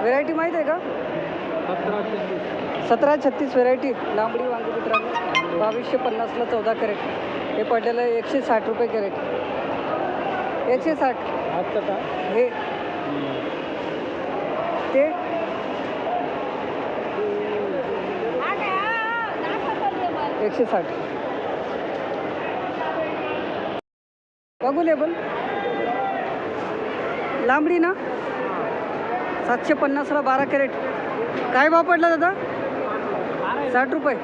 Variety माहीत आहे का? सतरा छत्तीस व्हेरायटी लांबडी वांगी मित्रांनो. बावीसशे पन्नासला चौदा कॅरेट हे पडलेलं एकशे साठ रुपये कॅरेट एकशे साठ. हे. ते. एकशे साठ. बघू लेबल लांबडी ना? सातशे पन्नासला बारा कॅरेट. काय भाव पडला दादा? साठ रुपये.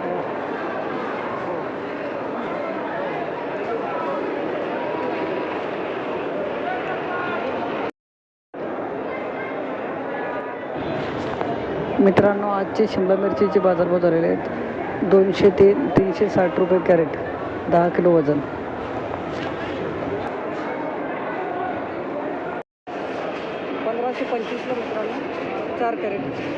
मित्रांनो आजचे शिमला मिरचीचे बाजारभाव झालेले आहेत. दोनशे ते तीनशे साठ रुपये कॅरेट दहा किलो वजन पंधराशे पंचवीसला मित्रांनो चार कॅरेट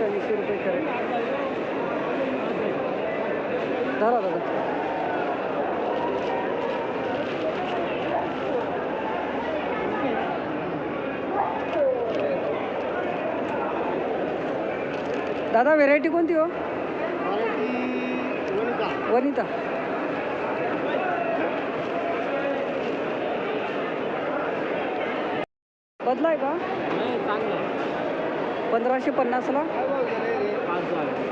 चारशे ऐंशी रुपये कॅरेट धरा दादा. दादा व्हेरायटी कोणती हो? वनिता. बदलाय का? पंधराशे पन्नासला?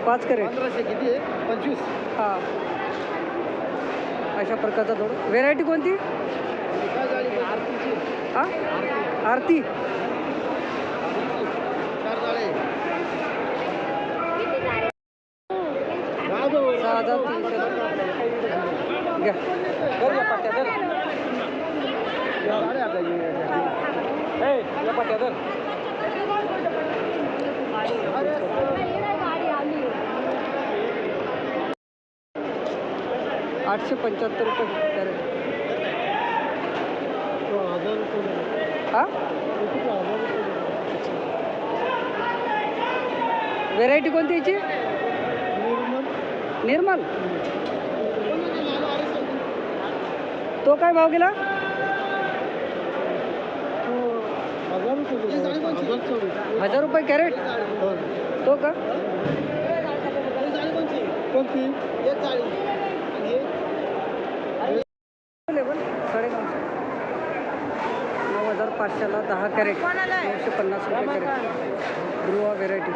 पाच कॅरेट. पंधराशे किती आहे? पंचवीस. हां. अशा प्रकारचा दोड व्हेरायटी कोणती? हां? आरती. घ्या पाट्या धर ए, या पाट्या धर आठशे पंच्याहत्तर रुपये कॅरेट हां? व्हेरायटी कोणती याची? निर्मल. तो काय भाव गेला? हजार रुपये कॅरेट? तो का? कोणती लेवल साडेनऊशे नऊ पाचशेला दहा कॅरेट नऊशे पन्नास रुपये कॅरेट. ध्रुवा व्हेरायटी.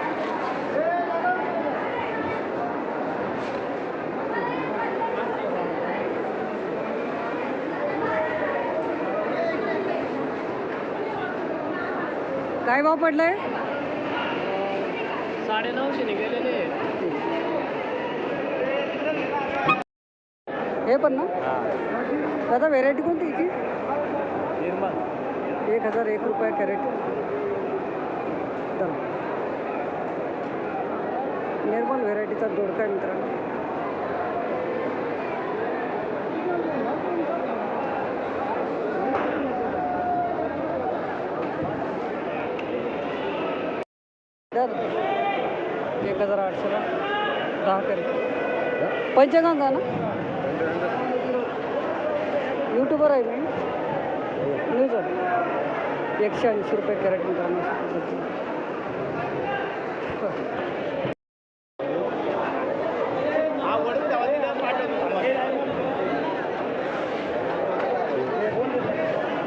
काय भाव पडलाय? साडे नऊशे निघालेले. हे पण ना? दादा व्हेरायटी कोणती याची? निर्मल. एक हजार एक रुपये कॅरेट. चला. निर्मल व्हेरायटीचा दोडका मित्रांनो. दर एक हजार आठशेला दहा कॅरेट. पंचगंगा ना? यूट्यूबर आहे मी. न्यूजर एकशे ऐंशी रुपये कॅरेट मित्रांनो पद्धतीने.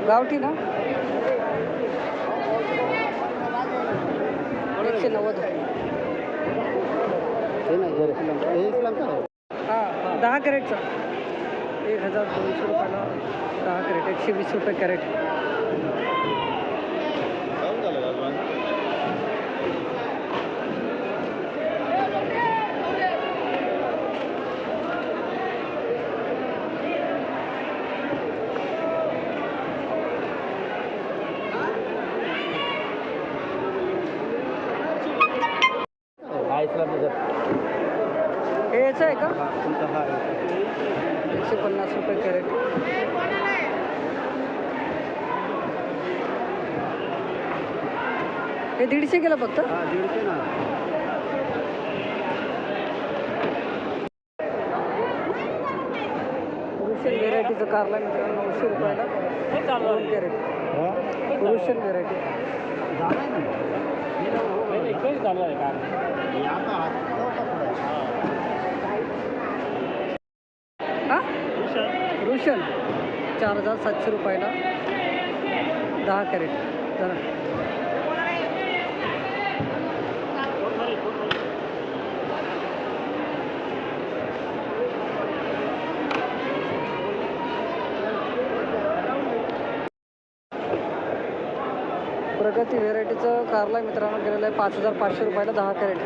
गावठी ना? एकशे नव्वद. हां दहा कॅरेटचा. हजार दोनशे रुपयाला दहा कॅरेट एकशे वीस रुपये कॅरेट हे याचं आहे का एकशे पन्नास रुपये कॅरेट हे दीडशे केलं फक्त? हा दीडशे ना. व्हेरायटीचं कारला मित्रांनो नऊशे रुपयाला दोन कॅरेट रुशियन व्हेरायटी हा? रुशन चार हजार सातशे रुपयाला दहा कॅरेट. प्रगती व्हेरायटीचं कारला मित्रांनो गेलेलं आहे पाच हजार पाचशे रुपयाला दहा कॅरेट.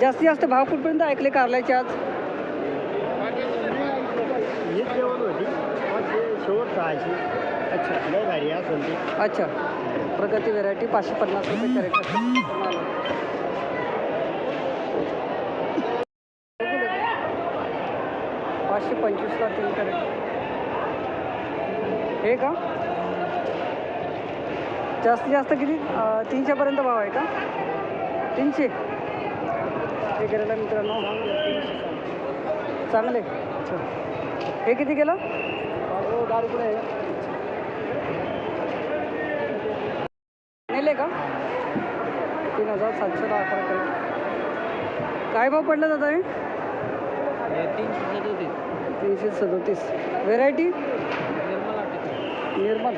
जास्तीत जास्त भाव कुठपर्यंत ऐकले कारल्याचे आज? अच्छा. अच्छा. प्रगती व्हेरायटी पाचशे पन्नास रुपये कॅरेट. पाचशे पंचवीसला तीन कॅरेट. हे का? जास्तीत जास्त किती? तीनशेपर्यंत भाव आहे का? तीनशे. हे करायला मित्रांनो चांगले. अच्छा. हे किती केलं? दहा रुपये नेले का? तीन हजार सातशे अकरा कॅरेट काय भाव पडला दादा हे? तीनशे सदोतीस. तीनशे सदोतीस. व्हेरायटी निर्मल.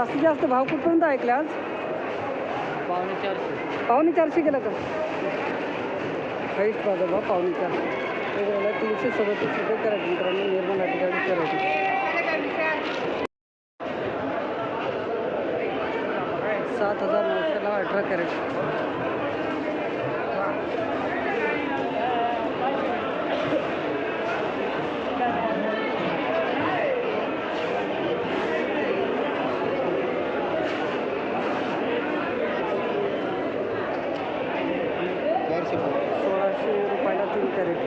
जास्तीत जास्त भाव कुठपर्यंत ऐकले आज? पावणे चारशे. पावणे चारशे केलं का? हाईट बाजार भाव पावणे चारशे. गेलं तीनशे सदोतीस रुपये कॅरेट मित्रांनो निर्मल अठ्ठेचाळीस कॅरेट. सात हजार नऊशेला अठरा कॅरेट चारशे सोळाशे रुपयाला तीन कॅरेट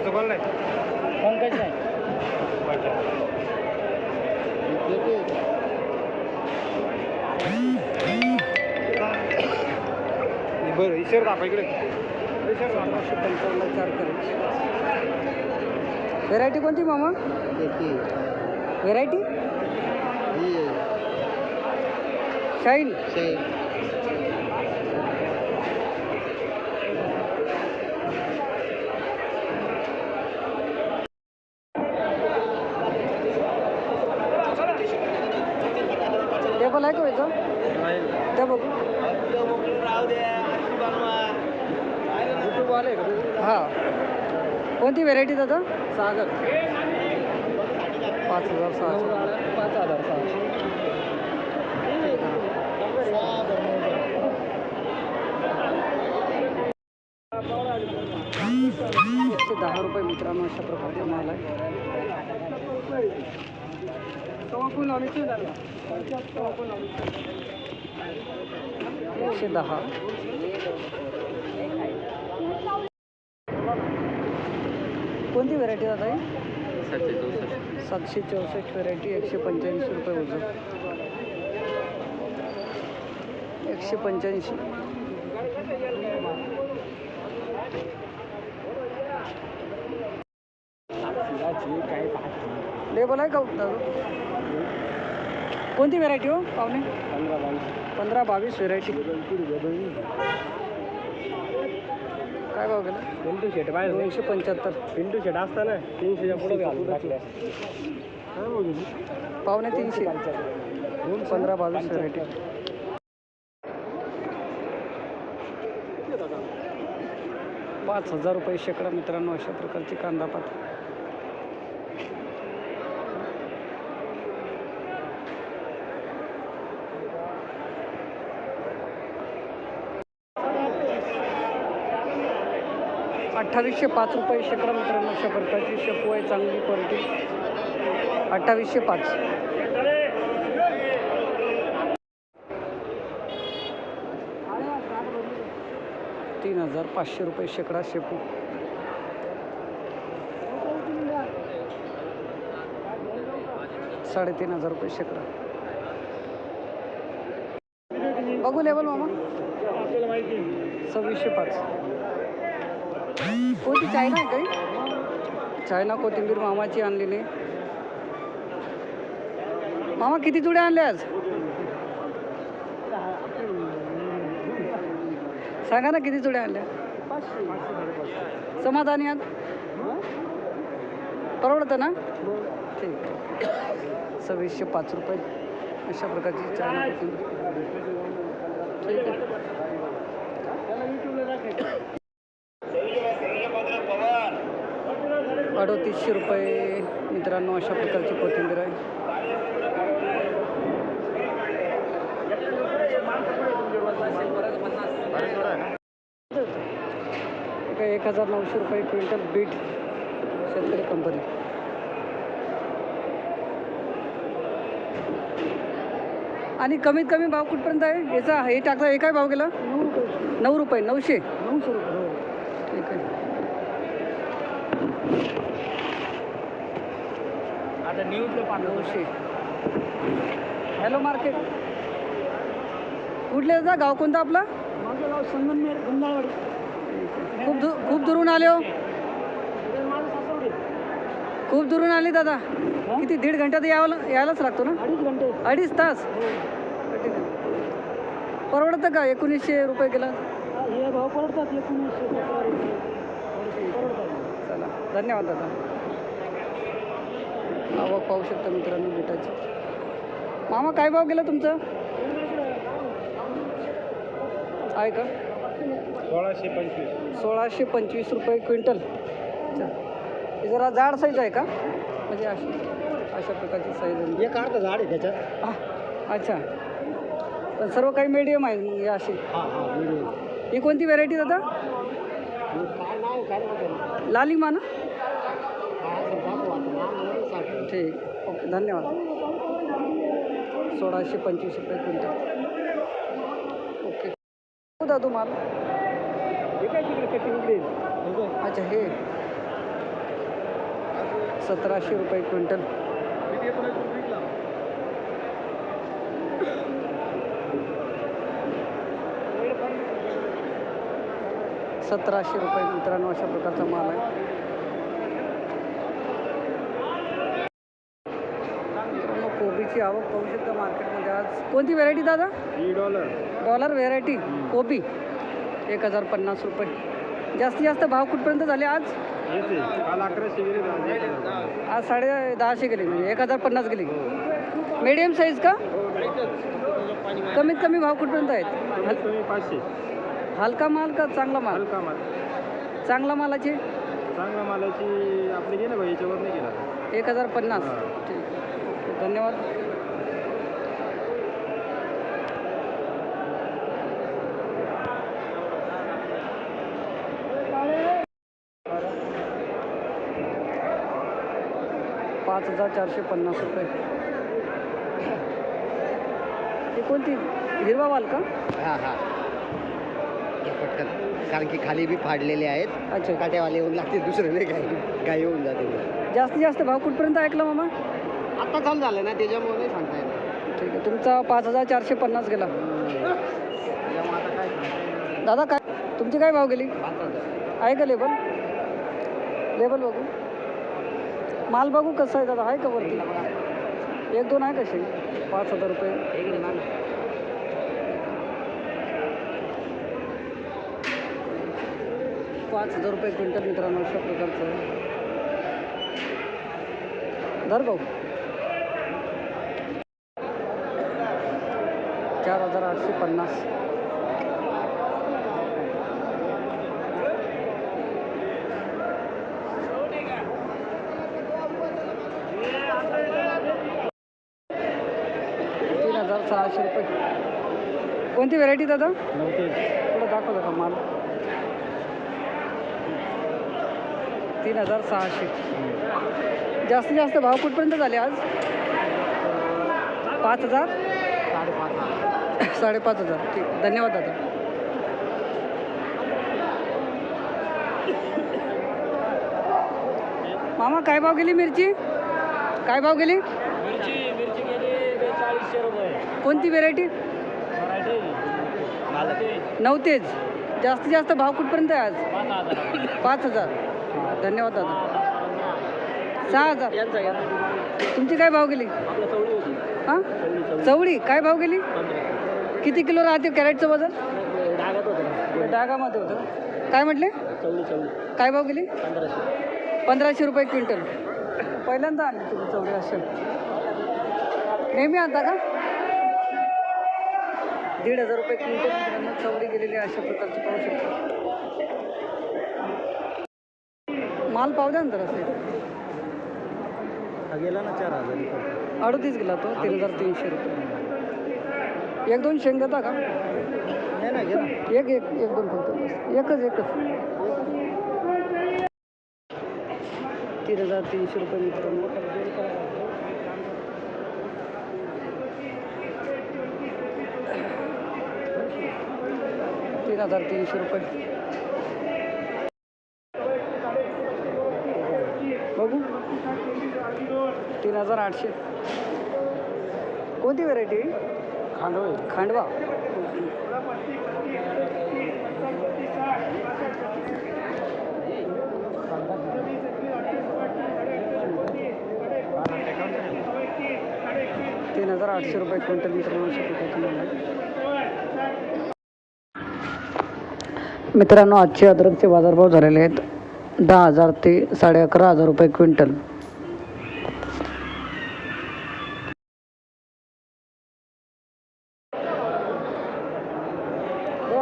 तुमचं कोण नाही पंकज नाही. बरं ईश्वर दाखवा इकडे. चार कॅरेट व्हेरायटी कोणती मामा? व्हेरायटी शाईन टेबल आहे का याचं त्या बघू युट्यूब आले का हां कोणती व्हेरायटी दादा? सागर. पाच हजार सहाशे. पाच हजार सहाशे. एकशे दहा रुपये मित्रांनो अशा प्रकारचा माल आहे. एकशे दहा. कोणती व्हेरायटी दादा आहे सातशे चौसष्ट. व्हेरायटी एकशे पंच्याऐंशी रुपये वजन. एकशे पंच्याऐंशी. लेबल आहे का कोणती व्हेरायटी हो पाहुणे? पंधरा बावीस. व्हेरायटी काय भाव गेला? पिंटू शेट बाहेर दोनशे पंच्याहत्तर. पिंटू शेट असताना तीनशेच्या पुढे घालून टाकल्या पावणे तीनशे. पंधरा बावीस व्हेरायटी पाच हजार रुपये शेकडा मित्रांनो अशा प्रकारची कांदा पात. अठ्ठावीसशे पाच रुपये शेकडा मित्रांनो अशा प्रकारची शेपू आहे चांगली क्वालिटी अठ्ठावीसशे पाच. तीन हजार पाचशे रुपये शेकडा शेपू. साडेतीन हजार रुपये शेकडा. बघू लेवल मामा. सव्वीसशे पाच. कोणती चायना आहे काही? चायना कोथिंबीर मामाची आणलेली. मामा किती जुड्या आणल्या आज? सांगा ना किती जुड्या आणल्या? समाधानी आहात? परवडतं ना? ठीक सव्वीसशे पाच रुपये अशा प्रकारची चायना कोथिंबीर. ठीक आहे. अडोतीसशे रुपये मित्रांनो अशा प्रकारची कोथिंबीर आहे. एका एक हजार नऊशे रुपये क्विंटल बीट शेतकरी कंपनी. आणि कमीत कमी भाव कुठपर्यंत आहे? याचा हे टाकता हे काय भाव गेला? नऊ रुपये. नऊ रुपये नऊशे? नऊशे रुपये ठीक आहे. आता न्यूजला नऊशे हॅलो मार्केट कुठले जा गाव कोणतं आपलं? माझं गाव संगमनेर गुंडावाडी खूप दू खूप दुरून आले हो. खूप दुरून आले दादा. किती दीड घंट्यात यावं यायलाच लागतो ना? अडीच घंटे. अडीच तास? परवडतं का? एकोणीसशे रुपये गेला हे भाव पडतात एकोणीसशे परवडतात. चला. धन्यवाद दादा. आवक पाहू शकता मित्रांनो बिटाची. मामा काय भाव गेला तुमचं? आहे का? सोळाशे पंचवीस. सोळाशे पंचवीस रुपये क्विंटल. अच्छा. हे जरा जाड साईज आहे का? म्हणजे अशी अशा प्रकारची साईज आहे. एक अर्ध झाड आहे त्याच्यात. आह, अच्छा. पण सर्व काही मीडियम आहे हे अशी. हां हां ही कोणती व्हेरायटी दादा? लालिमा ना? ठीक. ओके धन्यवाद. सोळाशे पंचवीस रुपये क्विंटल. ओके. हो तुम्हाला. अच्छा हे. सतराशे रुपये क्विंटल. सतराशे रुपये मित्रांनो अशा प्रकारचा माल आहे मित्रांनो कोबीची आवक पाहू शकता मार्केटमध्ये आज. कोणती व्हेरायटी दादा? डॉलर डॉलर व्हेरायटी कोबी. एक हजार पन्नास रुपये. जास्तीत जास्त भाव कुठपर्यंत झाले आज? येते काल अकराशे गेले आज साडे दहाशे गेले म्हणजे एक हजार पन्नास गेले. मीडियम साईज का? कमीत कमी भाव कुठपर्यंत आहेत? पाचशे. हलका माल का चांगला माल? हलका माल. चांगला मालाचे? चांगल्या मालाची आपली गेलं भाई याच्यावर नाही गेला. एक हजार पन्नास. हा. ठीक. धन्यवाद. पाच हजार चारशे पन्नास रुपये. ही कोणती? हिरवा माल का? हां हां. घे पटकन. कारण की खाली बी फाडलेले आहेत. अच्छा. काट्यावाले येऊन लागते दुसरं नाही काय काय येऊन जाते जास्तीत जास्त भाव कुठपर्यंत ऐकला मामा? आता चालू झालं ना त्याच्यामुळे नाही सांगता येत. ठीक आहे तुमचा पाच हजार चारशे पन्नास गेला. दादा काय? तुमची काय भाव गेली? पाच हजार. आहे का लेबल? लेबल बघू. माल बघू कसं आहे दादा आहे का वरती? एक दोन आहे कसे पाच हजार रुपये. एक पाच हजार रुपये क्विंटल मित्रांनो अशा प्रकारचं आहे. धर भाऊ. चार हजार आठशे पन्नास तीन हजार सहाशे रुपये. कोणती व्हेरायटी दादा? थोडं दाखवलं का माल. तीन हजार सहाशे. जास्तीत जास्त भाव कुठपर्यंत झाले आज? पाच हजार? साडेपाच हजार. साडेपाच हजार. ठीक. धन्यवाद दादा. मामा काय भाव गेली मिरची? काय भाव गेली मिरची मिरची गेली बेचाळीसशे रुपये कोणती व्हेरायटी नऊ नवतेज. जास्तीत जास्त भाव कुठपर्यंत आहे आज? पाच हजार. धन्यवाद दादा. सहा हजार. तुमची काय भाव गेली? हां? चवळी. काय भाव गेली? किती किलो राहते कॅरेटचं वजन? डागामध्ये होतं. काय म्हटले? काय भाव गेली? पंधराशे पंधराशे रुपये क्विंटल. पहिल्यांदा आली तुम्ही चवळी असेल. नेहमी आणता का? दीड हजार रुपये क्विंटल मित्रांनो चवळी गेलेली आहे अशा प्रकारची पाहू शकता. माल पाहू द्या ना जरा असेल गेला ना चार हजार अडतीस गेला तो तीन हजार तीनशे रुपये. एक दोन शेंग देता का? नाही ना. एक एक एक दोन फक्त. बस. एकच. एकच. तीन हजार तीनशे रुपये मित्रांनो. तीन हजार तीनशे रुपये. बघू. तीन हजार आठशे. कोणती व्हेरायटी खांडवळे खांडवा तीन हजार आठशे रुपये क्विंटल अशा प्रकारचे माल आहे. मित्रांनो आजचे अद्रकचे बाजारभाव झालेले आहेत. दहा हजार ते साडे अकरा हजार रुपये क्विंटल. हो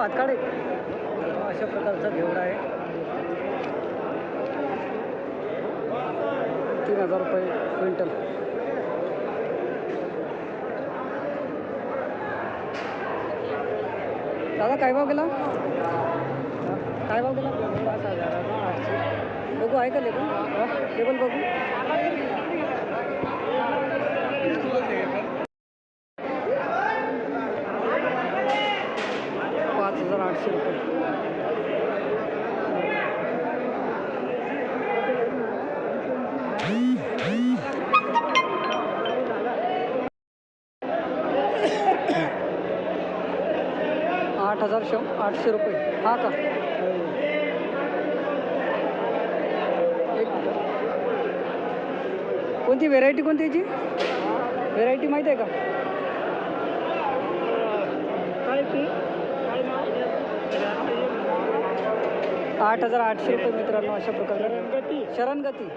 अशा प्रकारचा घेवडा आहे. तीन हजार रुपये क्विंटल. दादा काय भाव गेला? काय भाव गेला? पाच आठशे बघू आहे का? लेबल लेबल बघू. पाच हजार आठशे रुपये. आठ हजार शं आठशे रुपये. हा का? कोणती व्हेरायटी कोणती याची व्हेरायटी माहिती आहे का? आठ हजार आठशे रुपये मित्रांनो अशा प्रकारे. शरणगती.